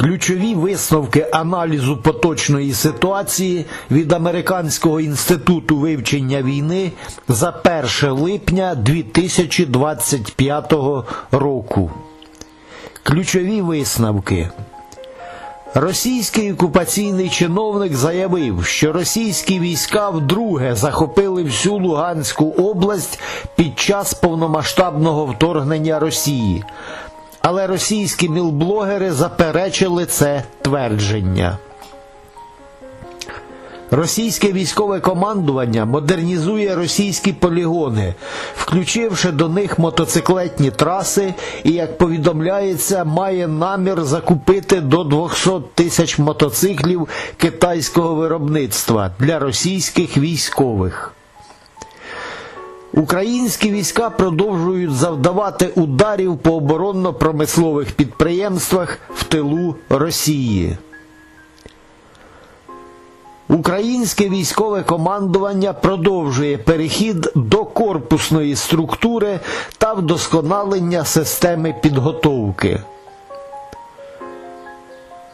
Ключові висновки аналізу поточної ситуації від Американського інституту вивчення війни за 1 липня 2025 року. Ключові висновки. Російський окупаційний чиновник заявив, що російські війська вдруге захопили всю Луганську область під час повномасштабного вторгнення Росії. Але російські мілблогери заперечили це твердження. Російське військове командування модернізує російські полігони, включивши до них мотоциклетні траси, і, як повідомляється, має намір закупити до 200 тисяч мотоциклів китайського виробництва для російських військових. Українські війська продовжують завдавати ударів по оборонно-промислових підприємствах в тилу Росії. Українське військове командування продовжує перехід до корпусної структури та вдосконалення системи підготовки.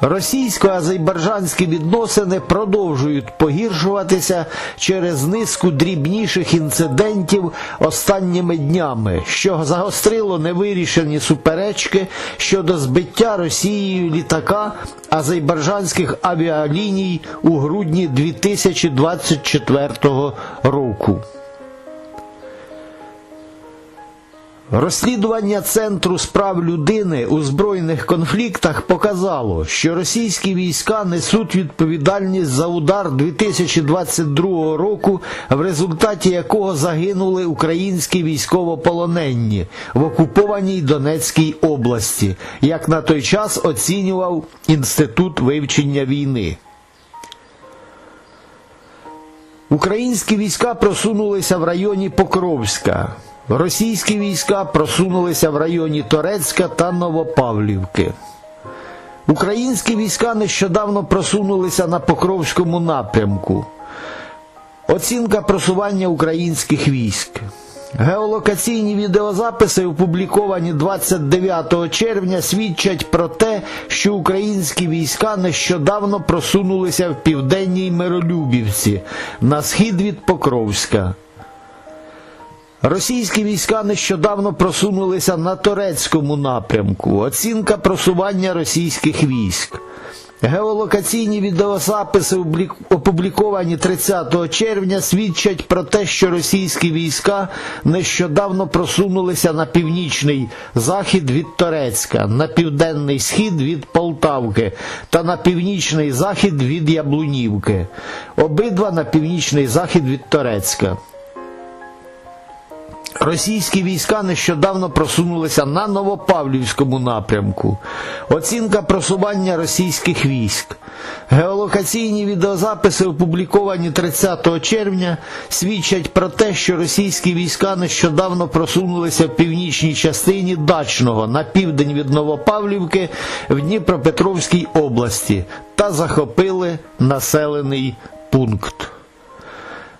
Російсько-азербайджанські відносини продовжують погіршуватися через низку дрібніших інцидентів останніми днями, що загострило невирішені суперечки щодо збиття Росією літака азербайджанських авіаліній у грудні 2024 року. Розслідування Центру справ людини у збройних конфліктах показало, що російські війська несуть відповідальність за удар 2022 року, в результаті якого загинули українські військовополонені в окупованій Донецькій області, як на той час оцінював Інститут вивчення війни. Українські війська просунулися в районі Покровська. Російські війська просунулися в районі Торецька та Новопавлівки. Українські війська нещодавно просунулися на Покровському напрямку. Оцінка просування українських військ. Геолокаційні відеозаписи, опубліковані 29 червня, свідчать про те, що українські війська нещодавно просунулися в південній Миролюбівці на схід від Покровська. Російські війська нещодавно просунулися на Торецькому напрямку. Оцінка просування російських військ. Геолокаційні відеозаписи, опубліковані 30 червня, свідчать про те, що російські війська нещодавно просунулися на північний захід від Торецька, на південний схід від Полтавки та на північний захід від Яблунівки. Обидва на північний захід від Торецька. Російські війська нещодавно просунулися на Новопавлівському напрямку. Оцінка просування російських військ. Геолокаційні відеозаписи, опубліковані 30 червня, свідчать про те, що російські війська нещодавно просунулися в північній частині Дачного на південь від Новопавлівки в Дніпропетровській області та захопили населений пункт.